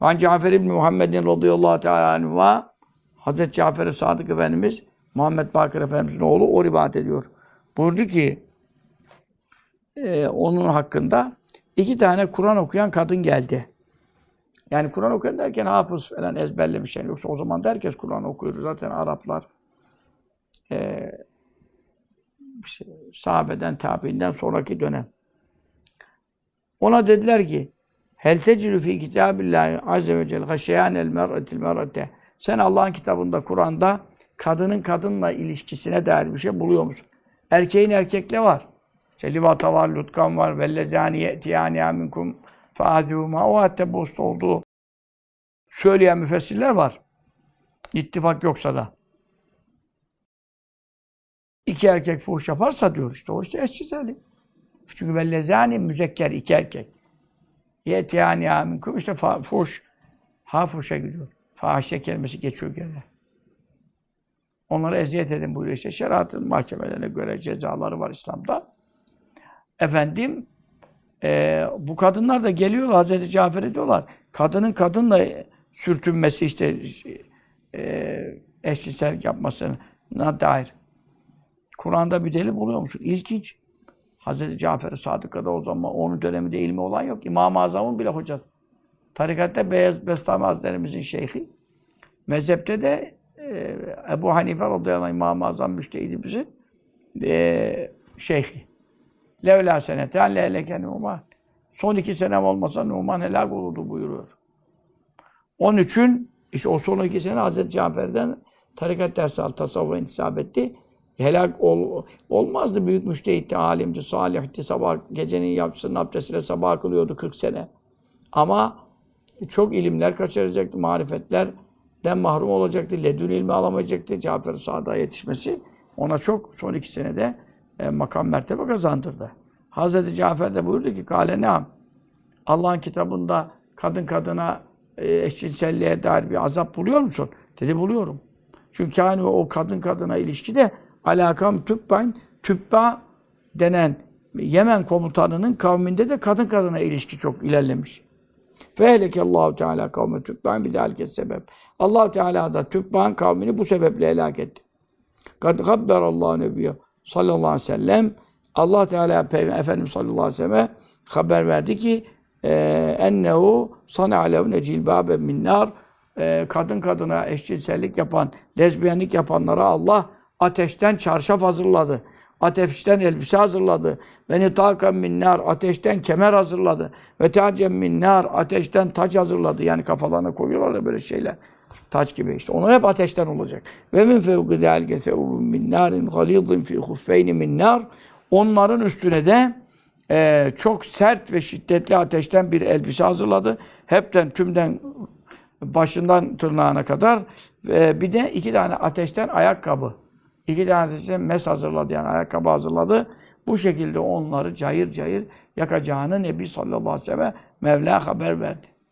Van Cafer İbni Muhammedin radıyallahu teala anhuma Hazreti Cafer-i Sadık Efendimiz Muhammed Bakır Efendimiz'in oğlu o rivayet ediyor. Buyurdu ki e, onun hakkında iki tane Kur'an okuyan kadın geldi. Yani Kur'an okuyan derken hafız falan ezberlemiş yani. Yoksa o zaman da herkes Kur'an okuyor. Zaten Araplar e, şey, sahabeden, tabiinden sonraki dönem. Ona dediler ki Hel tecrü fi kitabillahi azze ve celle haşeyanel mer'etil mer'ete Sen Allah'ın kitabında, Kur'an'da kadının kadınla ilişkisine dair bir şey buluyor musun? Erkeğin erkekle var. İşte livata var, lutkan var, vellezani ye'tiyani aminkum faazihuma. O hatta bost olduğu söyleyen müfessirler var. İttifak yoksa da. İki erkek fuhuş yaparsa diyor işte o işte eşcinseli. Çünkü vellezani müzekker iki erkek. Yetiyani aminkum işte fa, fuhuş ha fuhuşa gidiyor. Fahişe kelimesi geçiyor gene. Onlara eziyet edin buyuruyor işte. Şeriatın mahkemelerine göre cezaları var İslam'da. Efendim e, bu kadınlar da geliyor Hazreti Cafer'e diyorlar. Kadının kadınla sürtünmesi işte e, eşcinsellik yapmasına dair. Kur'an'da bir delil buluyor musun? İlginç. Hazreti Cafer-i Sadık'a da o zaman onun döneminde ilmi olan yok. İmam-ı Azam'ın bile hocası. Tarikatta Beyaz Bestami Hazretlerimizin şeyhi. Mezhepte de e, Ebu Hanife radıyallahu anh İmam-ı Azam müştehidimizin e, şeyhi. Levla senete lehleke Numan. Son iki senem olmasa Numan helak olurdu buyuruyor. Onun için işte o son iki sene Hazreti Cafer'den tarikat dersi al, tasavvufa intisap etti. Helak ol, olmazdı. Büyük müştehitti, alimdi, salihti. Sabah gecenin yapsın abdestiyle sabah kılıyordu 40 sene. Ama çok ilimler kaçıracaktı, marifetlerden mahrum olacaktı. Ledün ilmi alamayacaktı. Cafer-i Sadık'a yetişmesi ona çok son iki senede e, makam mertebe kazandırdı. Hazreti Cafer de buyurdu ki kâle neam. Allah'ın kitabında kadın kadına e, eşcinselliğe dair bir azap buluyor musun? Dedi buluyorum. Çünkü hani o kadın kadına ilişkide alakam tübben, tübba denen Yemen komutanının kavminde de kadın kadına ilişki çok ilerlemiş. Fehleke Allahu Teala kavme tübban bir herkes sebep. Allah Teala da tübban kavmini bu sebeple helak etti. Kad habberallahu nebiyye sallallahu aleyhi ve sellem Allah Teala Peygamber Efendimiz sallallahu aleyhi ve selleme haber verdi ki e, ennehu sana alevne cilbabe min nar e, kadın kadına eşcinsellik yapan, lezbiyenlik yapanlara Allah ateşten çarşaf hazırladı. Ateşten elbise hazırladı. Ve nitakan min nar ateşten kemer hazırladı. Ve tacem min nar ateşten taç hazırladı. Yani kafalarına koyuyorlar ya böyle şeyler. Taç gibi işte. Onlar hep ateşten olacak. Ve min fevki delge seubun min narin galidin fi huffeyni min. Onların üstüne de e, çok sert ve şiddetli ateşten bir elbise hazırladı. Hepten tümden başından tırnağına kadar ve bir de iki tane ateşten ayakkabı. İki tane ateşten mes hazırladı yani ayakkabı hazırladı. Bu şekilde onları cayır cayır yakacağını Nebi sallallahu aleyhi ve sellem Mevla haber verdi.